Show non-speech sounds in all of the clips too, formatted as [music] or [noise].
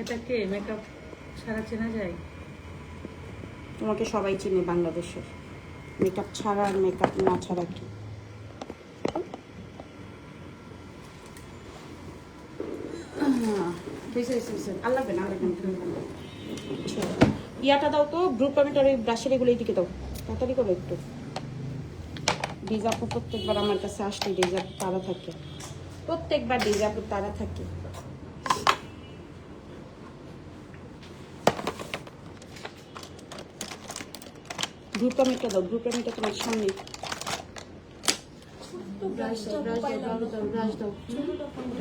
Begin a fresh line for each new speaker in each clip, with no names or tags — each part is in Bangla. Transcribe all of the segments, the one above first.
এটা কে? মেকআপ ছাড়া চেনা যায়?
তোমাকে সবাই চিনে বাংলাদেশের। মেকআপ ছাড়া আর মেকআপ না ছাড়া কি? ইয়াটা দাও তো গ্রুপ কমেন্টার ওই ব্রাশের এগুলো এইদিকে দাও। তাড়াতাড়ি করো একটু। ডিজাপুর প্রত্যেকবার আমার কাছে আসলে ডিজাপুর তারা থাকে। প্রত্যেকবার ডিজাপুর তারা থাকে। গ্রুপ কমেন্টটা দাও গ্রুপ কমেন্টটা তোমার সামনে।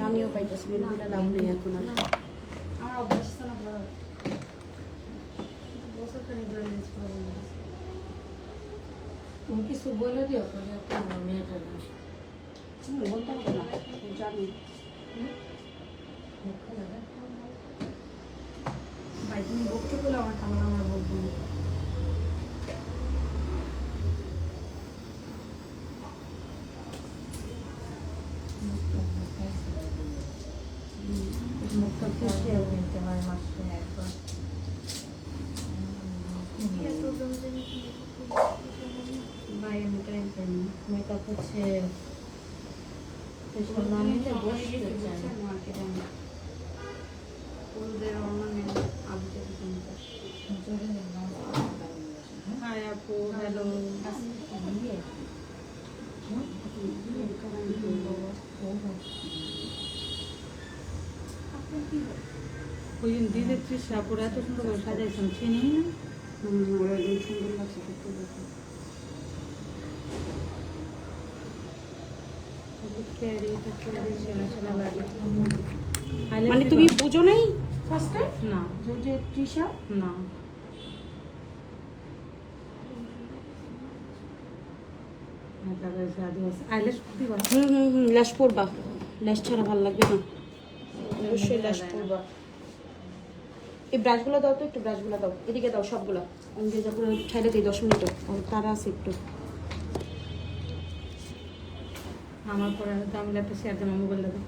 আমিও পাইতেছি দাম নেই এখন আর
আমার অভ্যাস না
তুমি কিছু বলে দিও। মেয়েটা
বলতে হবে না জানি।
ভাই তুমি বকতে বলে আমার খাবার আমার বলব
ফেসিয়াল নিতে হয় মাসে একবার মেকআপ হচ্ছে
ওই দিন দিদি তৃষা পুরো এত সুন্দর করে সাজাইছেন চিনি না?
সুন্দর লাগছে দেখতে
লাগে
মানে তুমি বুঝো নাই? ফার্স্টে
না।
যে তৃষা?
না। আইলেশ দিবা
হুম হুম হুম ল্যাশ পরবা। ল্যাশ ছাড়া ভালো লাগবে না। অবশ্যই ল্যাশ পরবা। এই ব্রাশগুলো দাও তো একটু ব্রাশগুলো দাও। এদিকে দাও সবগুলো। আমি যে যখন ছেড়ে দিই দশ মিনিট তারা আছে একটু।
আমার পরে দাম আমি একটা শেয়ার দেবো মোবাইল দেবো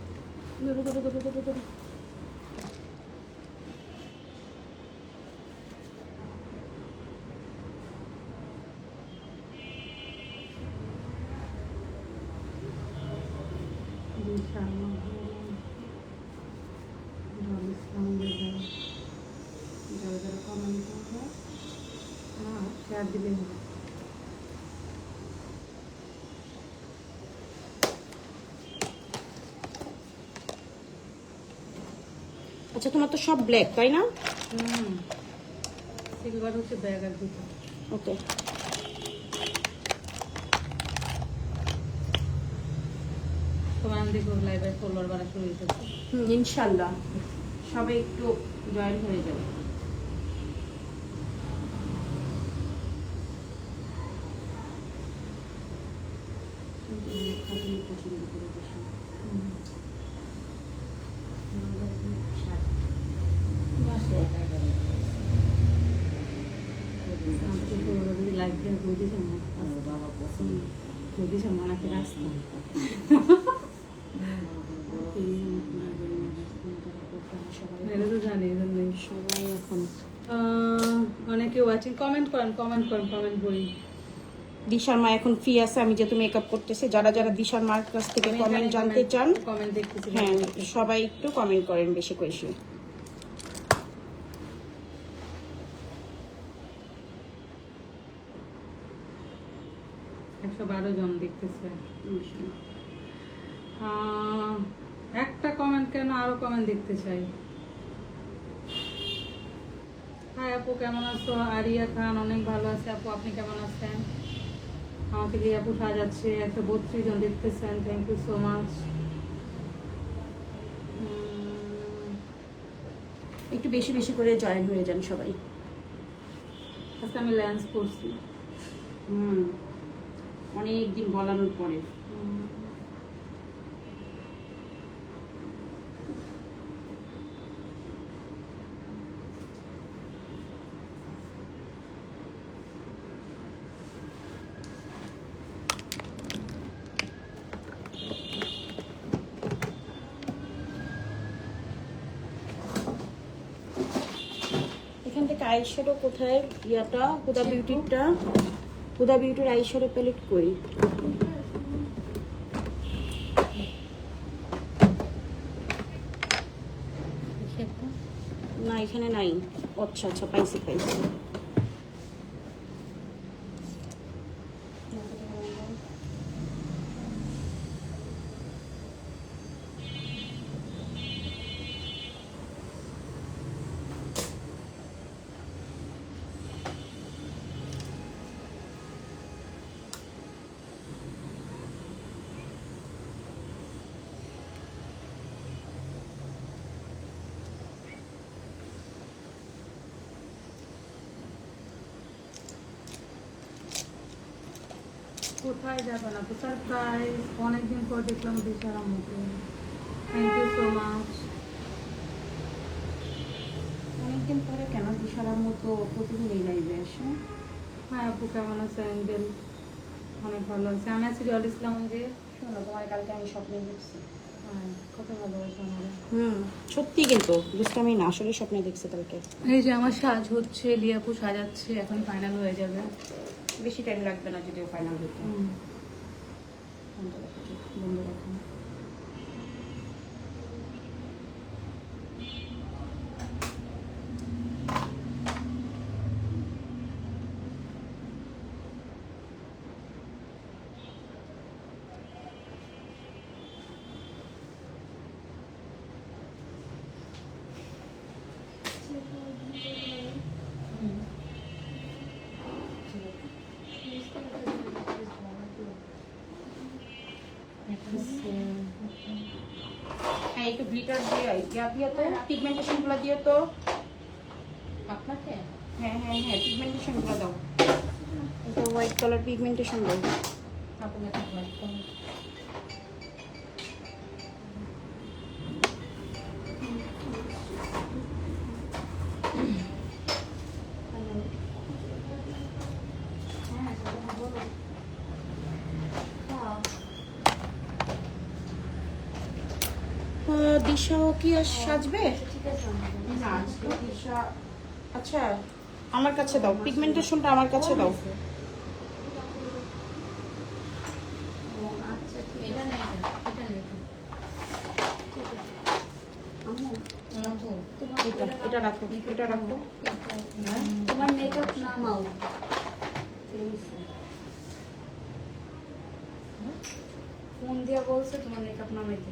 হ্যাঁ শেয়ার দিলে হবে
আচ্ছা তোমার তো সব ব্ল্যাক তাই না?
হুম। সিলভার হচ্ছে ব্যাগ আর দুটো।
ওকে।
তোমার আমি লাইভে ফলোয়ার বাড়া শুরু
ইনশাল্লাহ। সবাই একটু জয়েন হয়ে যাবে পছন্দ করে বেশি
লাইভ দিয়ে বৌদি সামনে বৌদি সামনে অনেকে রাস্তা এটা তো জানি এই জন্যই
সবাই এখন
আহ, অনেকে ওয়াচিং কমেন্ট করেন কমেন্ট করেন কমেন্ট করি
দিশার মা এখন ফ্রি আছে আমি যেহেতু মেকআপ করতেছি যারা যারা দিশার মার কাছ থেকে কমেন্ট জানতে চান
কমেন্ট দেখতেছি
হ্যাঁ সবাই একটু কমেন্ট করেন বেশি বেশি
একশো বারো জন দেখতেছে। আহ, একটা কমেন্ট কেন আরও কমেন্ট দেখতে চাই? হাই আপু কেমন আছো? আরিয়া খান অনেক ভালো আছে। আপু আপনি কেমন আছেন? আমাকে দিয়ে আপু সাজাচ্ছে একটা বত্রিশ জন দেখতেছেন থ্যাংক ইউ সো মাচ
একটু বেশি বেশি করে জয়েন হয়ে যান সবাই।
আজকে আমি ল্যান্স করছি
হুম অনেক দিন বলানোর পরে।
উম,
আইশ্যাডো কোথায়? ইয়াটা হুদা বিউটিটা। হুদা বিউটির আইশ্যাডো প্যালেট কই? না এখানে নাই। আচ্ছা আচ্ছা পাইছি পাইছি।
কোথায় যাবে না তো? সারপ্রাইজ অনেকদিন পর দেখলাম দিশার আম্মুকে। থ্যাংক ইউ সো মাচ
অনেকদিন পরে কেন? দিশারার মতো প্রতিদিন এই লাইভে আসে।
হ্যাঁ আপু কেমন আছে? অ্যাঞ্জেল অনেক ভালো আছে। আমি আছি জল ইসলাম যে
শোনো তোমার কালকে আমি স্বপ্নে দেখছি।
হ্যাঁ
হুম সত্যি কিন্তু দুষ্টামি না আসলে স্বপ্নে দেখছি কালকে।
এই যে আমার সাজ হচ্ছে লিয়াপু সাজাচ্ছে এখন ফাইনাল হয়ে যাবে।
বেশি টাইম লাগবে না যদিও ফাইনাল হতে। বন্ধ রাখুন বন্ধ রাখো হ্যাঁ একটু গ্লিটার দিয়ে ইয়া দিয়ে তো পিগমেন্টেশনগুলো দিয়ে তো।
আপনাকে?
হ্যাঁ হ্যাঁ হ্যাঁ পিগমেন্টেশনগুলো দাও। এটা হোয়াইট কালার পিগমেন্টেশন দাও
আপনাকে কালার
কি আর সাজবে?
ঠিক আছে
না আজকে আচ্ছা আমার কাছে দাও। পিগমেন্টেশনটা আমার কাছে দাও।
আচ্ছা এটা নেই এটা নেই
এটা এটা রাখো এটা রাখো।
তোমার মেকআপ নামাও
ফোন দিয়া বলছে তোমার মেকআপ নামাইতে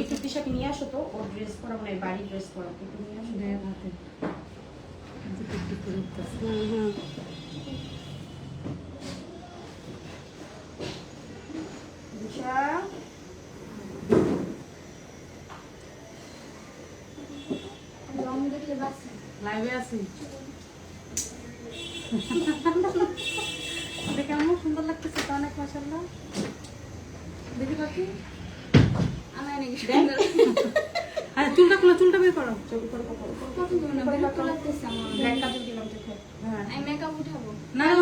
একটু দিশাকে
নিয়ে আসো তো ওর ড্রেস পরা মানে বাড়ি ড্রেস পরা একটু নিয়ে আসো।
হাতে।
হুম হুম
লাইভে আছি। [laughs] দেখে আমার সুন্দর লাগতেছে তো অনেক মাসাল্লাহ হ্যাঁ চুলটা খুলো চুলটা বের করো। হ্যাঁ।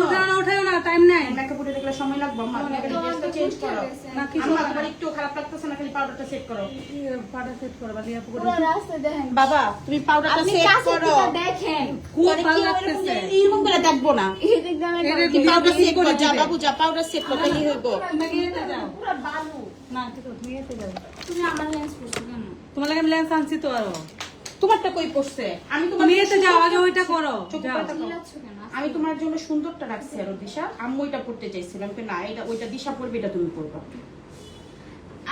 উঠাও না উঠাও না টাইম নাই।
মেকআপ উঠে দেখলে সময় লাগবে আমার
আমার
আপনাকে ড্রেসটা চেঞ্জ করো।
না কিছু
আমার তোমার একটু খারাপ লাগতেছে না খালি পাউডারটা সেট করো।
পাটা সেট করো বা লিয়া
পুরো রাস্তা দেখেন।
বাবা তুমি পাউডারটা
আপনি
সেট
কাছে
করো।
থেকে দেখেন।
খুব ভালো
কি
লাগতেছে।
এরকম করে দেখব না।
এই
এটা
পাউডার সেট
করে
যা বাবু যা পাউডার সেট করো তাহলেই হইব।
তুমি
পুরো বালু।
না ঠিক আছে তুমি
তুমি আমার লেন্স পড়ছো কেন?
তোমার লাগে আমি লেন্স আনছি তো আরও।
তোমারটা কই পড়ছে? আমি তোমার
তুমি যাও আগে ওইটা করো।
আমি তোমার জন্য সুন্দরটা রাখছি আরও দিশা। আম্মু এটা পড়তে চাইছিলাম কিন্তু না এটা ওইটা দিশা পড়বে এটা তুমি পড়বা।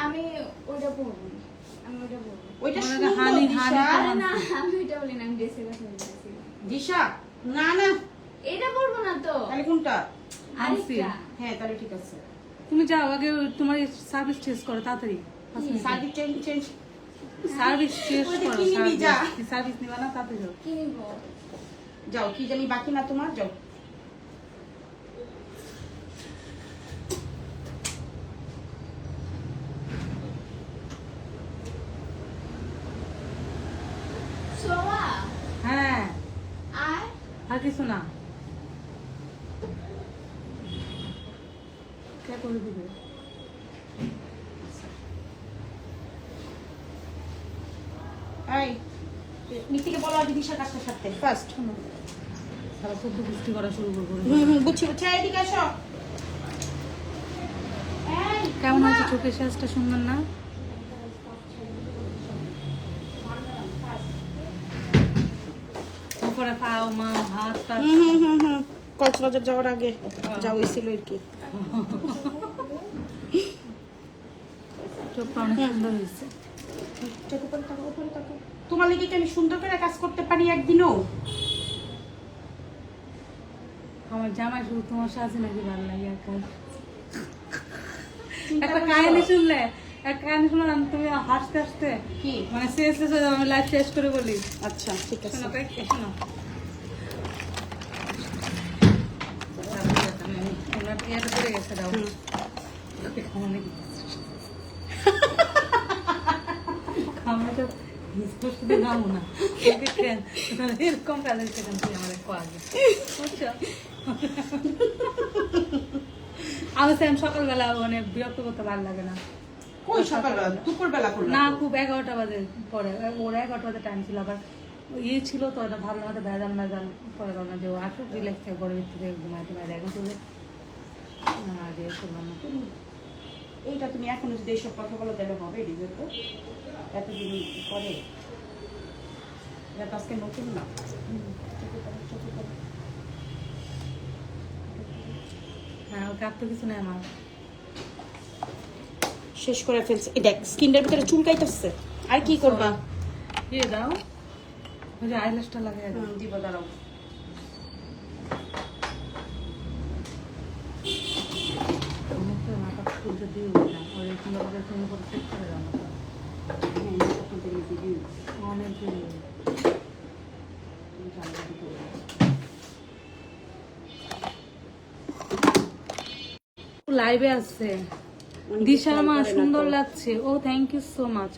আমি ওইটা না। আমি ওইটা পরবো
ওইটা
হানি, হানি
না আমি ওইটা বলি না আমি ড্রেসের কথা বলতেছি।
দিশা না না।
এটা না তো।
তাহলে কোনটা?
আরেকটা।
হ্যাঁ তাহলে ঠিক আছে।
তুমি যাও আগে তোমার সার্ভিস টেস্ট করো তাড়াতাড়ি।
সার্ভিস চেঞ্জ চেঞ্জ
সার্ভিস শেষ করো। সার্ভিস নিবা না তাতে যাও।
যাও কি জানি বাকি না তোমার? যাও।
হ্যাঁ।
আর
কিছু না। কে করে দিবে?
এই নিতিকে বলো আগে দিশার কাজটা সারতে ফার্স্ট
সারা শুদ্ধ বৃষ্টি করা শুরু করব।
হুম হুম এদিকে আসো
কেমন আছে চোখের সাজটা? সুন্দর না? উপরে পাও মা
হুম কক্সবাজার যাওয়ার আগে যা হয়েছিল আর কি।
চোখটা অনেক সুন্দর হয়েছে।
চোখ উপরে তাকাও, উপরে তাকাও। তোমার লেগে কি আমি সুন্দর করে কাজ করতে পারি একদিনও?
আমার জামাই শুধু তোমার সাজে নাকি ভালো লাগে আর কাজ? একটা কাহিনী শুনলে এক কাহিনী তুমি হাসতে হাসতে
কি?
মানে হয়ে আমি লাইফ শেষ করে বলি।
আচ্ছা ঠিক আছে।
শোনো শোনো। ওনার ইয়েটা পড়ে গেছে দাও
হুম।
খাওয়ানো কি এরকম কেন বুঝছ? আমি সকালবেলা মানে বিরক্ত করতে ভালো লাগে না।
কই সকালবেলা? দুপুর বেলা করলাম
না খুব এগারোটা বাজে পরে। ওর এগারোটা বাজে টাইম ছিল আবার ইয়ে ছিল তো এটা ভাবলাম হয়তো ভেজাল মেজাল পরে ভাবলাম যে ও আসুক রিল্যাক্স থাকে ঘরের ভিতরে ঘুমাইতে পারে এখন চলে না দিয়ে করলাম না।
এইটা তুমি এখন যদি এইসব কথা বলো তাহলে হবে রিজেক্ট তো এতদিন পরে। এটা তো আজকে নতুন না।
হ্যাঁ ওকে আর তো কিছু নেই আমার।
শেষ করে ফেলছে। এই দেখ স্কিনটার ভিতরে চুলকাইতেছে আর কি করবা?
ইয়ে দাও। আইলাসটা লাগে
দিব দাঁড়াও
মাথা খুলতে দিয়ে না ওই সুন্দর করে তুমি করে সেট করে দাও মাথা।
হ্যাঁ, এখন থেকে দিবি।
অনেক দেরি হয়ে গেছে। লাইভে আছে।
দিশা
মা সুন্দর লাগছে। ও থ্যাংক ইউ সো মাচ